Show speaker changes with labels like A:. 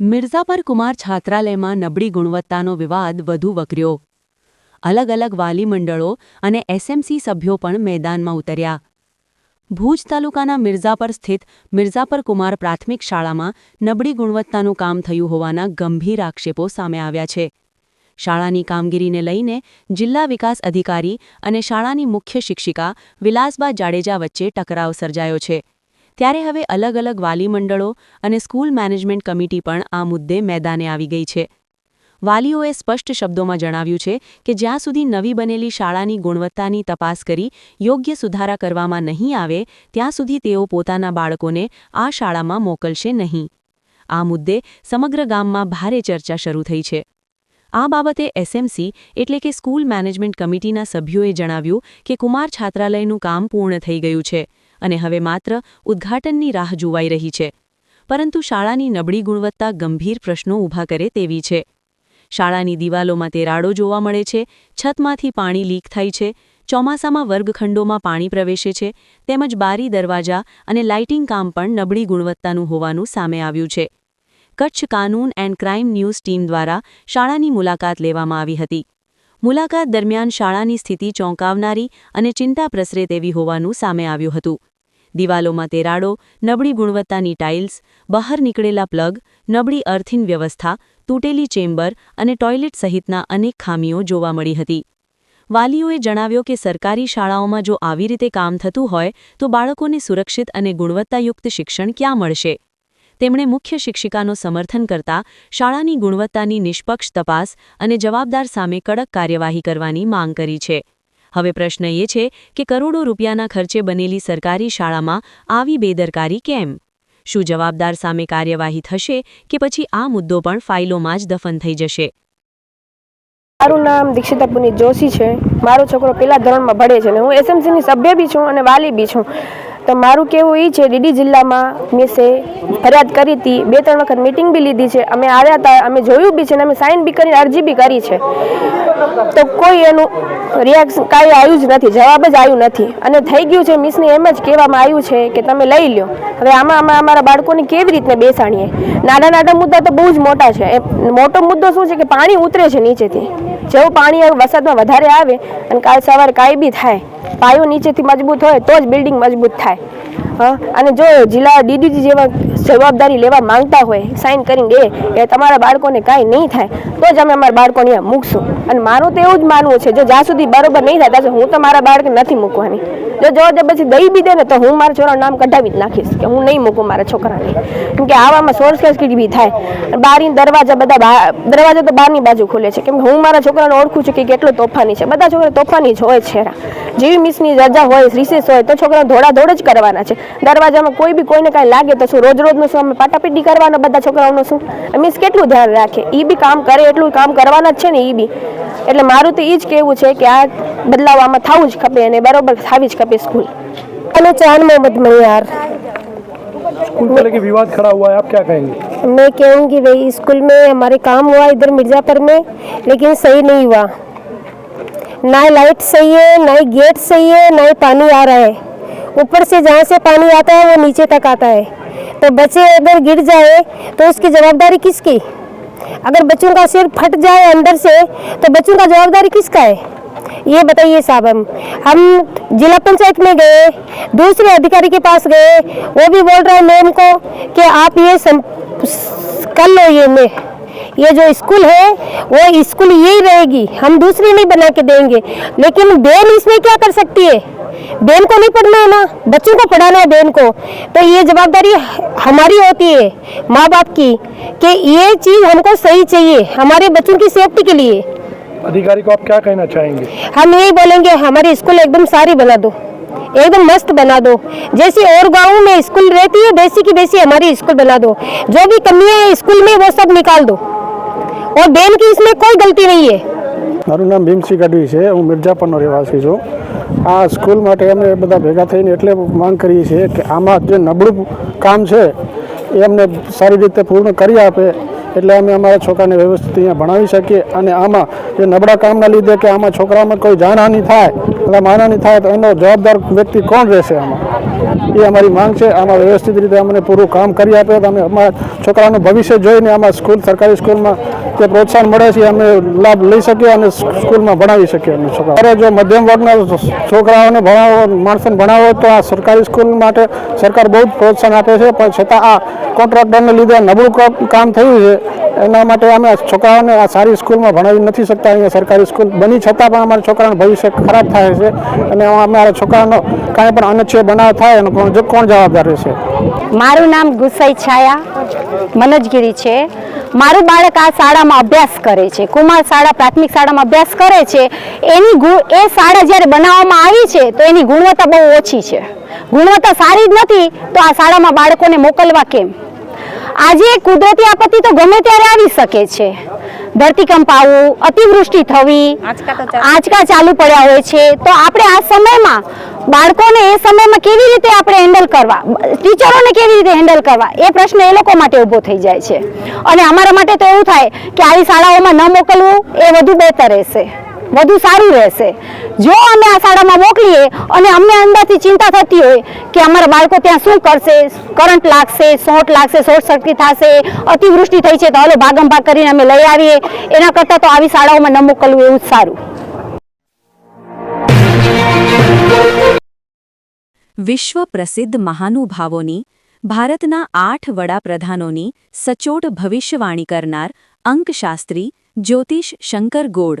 A: મિર્ઝાપર કુમાર છાત્રાલયમાં નબળી ગુણવત્તાનો વિવાદ વધુ વકર્યો. અલગ અલગ વાલી મંડળો અને એસએમસી સભ્યો પણ મેદાનમાં ઉતર્યા. ભુજ તાલુકાના મિર્ઝાપર સ્થિત મિર્ઝાપર કુમાર પ્રાથમિક શાળામાં નબળી ગુણવત્તાનું કામ થયું હોવાના ગંભીર આક્ષેપો સામે આવ્યા છે. શાળાની કામગીરીને લઈને જિલ્લા વિકાસ અધિકારી અને શાળાની મુખ્ય શિક્ષિકા વિલાસબા જાડેજા વચ્ચે ટકરાવ સર્જાયો છે. ત્યારે હવે અલગ અલગ વાલી મંડળો અને સ્કૂલ મેનેજમેન્ટ કમિટી પણ આ મુદ્દે મેદાને આવી ગઈ છે. વાલીઓએ સ્પષ્ટ શબ્દોમાં જણાવ્યું છે કે જ્યાં સુધી નવી બનેલી શાળાની ગુણવત્તાની તપાસ કરી યોગ્ય સુધારા કરવામાં નહીં આવે, ત્યાં સુધી તેઓ પોતાના બાળકોને આ શાળામાં મોકલશે નહીં. આ મુદ્દે સમગ્ર ગામમાં ભારે ચર્ચા શરૂ થઈ છે. આ બાબતે એસએમસી એટલે કે સ્કૂલ મેનેજમેન્ટ કમિટીના સભ્યોએ જણાવ્યું કે કુમાર છાત્રાલયનું કામ પૂર્ણ થઈ ગયું છે. અને હવે માત્ર ઉદ્ઘાટનની રાહ જોવાઈ રહી છે. પરંતુ શાળાની નબળી ગુણવત્તા ગંભીર પ્રશ્નો ઊભા કરે તેવી છે. શાળાની દિવાલોમાં તેરાડો જોવા મળે છે, છતમાંથી પાણી લીક થાય છે, ચોમાસામાં વર્ગખંડોમાં પાણી પ્રવેશે છે, તેમજ બારી દરવાજા અને લાઇટિંગ કામ પણ નબળી ગુણવત્તાનું હોવાનું સામે આવ્યું છે. કચ્છ કાનૂન એન્ડ ક્રાઇમ ન્યૂઝ ટીમ દ્વારા શાળાની મુલાકાત લેવામાં આવી હતી. મુલાકાત દરમિયાન શાળાની સ્થિતિ ચોંકાવનારી અને ચિંતા પ્રસરે તેવી હોવાનું સામે આવ્યું હતું. દિવાલોમાં તેરાડો, નબળી ગુણવત્તાની ટાઇલ્સ, બહાર નીકળેલા પ્લગ, નબળી અર્થિન વ્યવસ્થા, તૂટેલી ચેમ્બર અને ટોયલેટ સહિતના અનેક ખામીઓ જોવા મળી હતી. વાલીઓએ જણાવ્યો કે સરકારી શાળાઓમાં જો આવી રીતે કામ થતું હોય, તો બાળકોને સુરક્ષિત અને ગુણવત્તાયુક્ત શિક્ષણ ક્યાં મળશે? તેમણે મુખ્ય શિક્ષિકાનો સમર્થન કરતા શાળાની ગુણવત્તાની નિષ્પક્ષ તપાસ અને જવાબદાર સામે કડક કાર્યવાહી કરવાની માંગ કરી છે. હવે પ્રશ્ન એ છે કે કરોડો રૂપિયાના ખર્ચે બનેલી સરકારી શાળામાં આવી બેદરકારી કેમ? શું જવાબદાર સામે કાર્યવાહી થશે કે પછી આ મુદ્દો પણ ફાઇલોમાં જ દફન થઈ જશે?
B: મારું નામ દીક્ષિતા પુનિત જોશી છે. મારો છોકરો પેલા ધોરણમાં ભણે છે અને હું એસએમસીની સભ્ય બી છું અને વાલી બી છું. તો મારું કહેવું એ છે, ડીડી જિલ્લામાં મેસે ફરિયાદ કરી હતી, બે, ત્રણ વખત મિટિંગ બી લીધી છે. અમે આવ્યા હતા અમે જોયું બી છે અને અમે સાઇન બી કરીને અરજી બી કરી છે. તો કોઈ એનું રિએક્શન કાંઈ આવ્યું જ નથી, જવાબ જ આવ્યું નથી. અને થઈ ગયું છે મિસને એમ જ કહેવામાં આવ્યું છે કે તમે લઈ લ્યો. હવે આમાં આમાં અમારા બાળકોને કેવી રીતને બેસાડીએ? નાના નાના મુદ્દા તો બહુ જ મોટા છે. એ મોટો મુદ્દો શું છે કે પાણી ઉતરે છે નીચેથી. જેવું પાણી વરસાદમાં વધારે આવે અને કાલ સવારે કાંઈ બી થાય પાયો નીચેથી મજબૂત હોય તો જ બિલ્ડિંગ મજબૂત થાય. હા? અને જો જિલ્લા ડીડીજી જેવા જવાબદારી લેવા માંગતા હોય સાઇન કરીને દે કે તમારા બાળકોને કાંઈ નહીં થાય, તો જ અમે અમારા બાળકોને અહીંયા મૂકશું. અને મારું તો એવું જ માનવું છે, જો જ્યાં સુધી બરોબર નહીં થાય, ત્યાં હું તો મારા બાળકને નથી મૂકવાની. જો જો તે પછી દઈ બી દે ને, તો હું મારા છોકરાનું નામ કઢાવી જ નાખીશ કે હું નહીં મૂકું મારા છોકરાને. કેમ કે આવામાં સોર્સ કેસકીટ બી થાય. બારી દરવાજા બધા દરવાજા તો બહારની બાજુ ખુલે છે. કેમ કે હું મારા છોકરાને ઓળખું છું કે કેટલો તોફાની છે. બધા છોકરા તોફાની જ હોય છે. જેવી મિસની રજા હોય રિસેસ હોય, તો છોકરા ધોળા ધોળ જ કરવાના છે. દરવાજામાં કોઈ બી કોઈને કાંઈ લાગે તો શું રોજ રોજનું શું અમે પાટાપીટી કરવાના બધા છોકરાઓનું શું મિસ કેટલું ધ્યાન રાખે એ બી કામ કરે એટલું કામ કરવાના જ છે ને એ બી એટલે મારું તો એ જ કહેવું છે કે આ બદલાવ આમાં થવું જ ખપે અને બરોબર થવી જ ખપે સ્કૂલ અને ચાંદ મોહમ્મદ મણિયાર
C: स्कूल को लेके विवाद खड़ा हुआ है आप क्या कहेंगे
B: मैं कहूँगी भाई स्कूल में हमारे काम हुआ इधर मिर्ज़ापुर में लेकिन सही नहीं हुआ ना ही लाइट सही है ना ही गेट सही है ना ही पानी आ रहा है ऊपर से जहाँ से पानी आता है, वो नीचे तक आता है। तो बच्चे अगर गिर जाए तो उसकी जवाबदारी किसकी? अगर बच्चों का सिर फट जाए अंदर से तो बच्चों का जवाबदारी किसका है? ये बताइए साहब हम। हम जिला पंचायत में गए, दूसरे अधिकारी के पास गए, वो भी बोल रहा है, मैम को कि आप ये कर लो ये, में। ये जो स्कूल है वो स्कूल यही रहेगी। हम दूसरी नहीं बना के देंगे। लेकिन बेन इसमें क्या कर सकती है? बेन को नहीं पढ़ना है ना? बच्चों को पढ़ाना है बेन को। तो ये जवाबदारी हमारी होती है माँ बाप की कि ये चीज़ हमको सही चाहिए हमारे बच्चों की सेफ्टी के लिए।
C: अधिकारी को आप क्या कहना चाहेंगे?
B: हम यही बोलेंगे हमारे स्कूल एकदम सारी बना दो। एकदम मस्त बना दो। जैसे और गाँव में स्कूल रहती है वैसी की वैसी हमारी स्कूल बना दो। जो भी कमियाँ है स्कूल में वो सब निकाल दो। और बेन की इसमें कोई गलती नहीं है
D: મારું નામ ભીમસિંહ ગઢવી છે હું મિર્જાપરનો રહેવાસી છું આ સ્કૂલ માટે અમે બધા ભેગા થઈને એટલે માંગ કરીએ છીએ કે આમાં જે નબળું કામ છે એ અમને સારી રીતે પૂર્ણ કરી આપે એટલે અમે અમારા છોકરાને વ્યવસ્થિત અહીંયા ભણાવી શકીએ અને આમાં જે નબળા કામના લીધે કે આમાં છોકરામાં કોઈ જાનહાનિ થાય અથવા માનહાનિ થાય તો એનો જવાબદાર વ્યક્તિ કોણ રહેશે આમાં? એ અમારી માંગ છે. આમાં વ્યવસ્થિત રીતે અમને પૂરું કામ કરી આપે તો અમે અમારા છોકરાનું ભવિષ્ય જોઈને આમાં સ્કૂલ, સરકારી સ્કૂલમાં જે પ્રોત્સાહન મળે છે અમે લાભ લઈ શકીએ અને સ્કૂલમાં ભણાવી શકીએ અમે છોકરા જો મધ્યમ વર્ગના છોકરાઓને ભણાવો, માણસોને ભણાવો તો આ સરકારી સ્કૂલ માટે સરકાર બહુ જ પ્રોત્સાહન આપે છે. પણ છતાં આ કોન્ટ્રાક્ટરને લીધે નબળું કામ થયું છે. એના માટે અમે છોકરાઓને આ સારી સ્કૂલમાં ભણાવી નથી શકતા. અહીંયા સરકારી સ્કૂલ બની છતાં પણ અમારા છોકરાનું ભવિષ્ય ખરાબ થાય છે અને અમારા છોકરાનો કાંઈ પણ અનિચ્છય બનાવ થાય એનો કોણ કોણ જવાબદાર રહેશે?
E: મારું નામ ગુસાઈ છાયા, મનોજગીરી છે. મારું બાળક આ શાળામાં અભ્યાસ કરે છે. કુમાર શાળા, પ્રાથમિક શાળામાં અભ્યાસ કરે છે. એની એ શાળા જ્યારે બનાવવામાં આવી છે, તો એની ગુણવત્તા બહુ ઓછી છે. ગુણવત્તા સારી જ નથી, તો આ શાળામાં બાળકોને મોકલવા કેમ? આજે કુદરતી આપત્તિ તો ગમે ત્યારે આવી શકે છે. ધરતીકંપ આવવું અતિવૃષ્ટિ થવી આંચકા ચાલુ. પડ્યા હોય છે. તો આપણે આ સમયમાં બાળકોને એ સમયમાં કેવી રીતે આપણે હેન્ડલ કરવા ટીચરોને કેવી રીતે હેન્ડલ કરવા એ પ્રશ્ન એ લોકો માટે ઊભો થઈ જાય છે. અને અમારા માટે તો એવું થાય કે આવી શાળાઓમાં ન મોકલવું એ વધુ બહેતર રહેશે. વધુ સારું રહેશે. જો અમે આ શાળામાં મોકલીએ અને અમને અંદરથી ચિંતા થતી હોય કે અમારા બાળકો ત્યાં શું કરશે, કરંટ લાગશે, શોર્ટ લાગશે, શોર્ટ સર્કિટ થશે, અતિવૃષ્ટિ થઈ છે તો હાલો ભાગમ ભાગ કરીને અમે લઈ આવીએ. એના કરતાં તો આવી શાળાઓમાં ન મોકલવું એવું જ સારું.
A: વિશ્વ પ્રસિદ્ધ મહાનુભાવોની, ભારતના આઠ વડાપ્રધાનોની સચોટ ભવિષ્યવાણી કરનાર અંકશાસ્ત્રી જ્યોતિષ શંકર ગોડ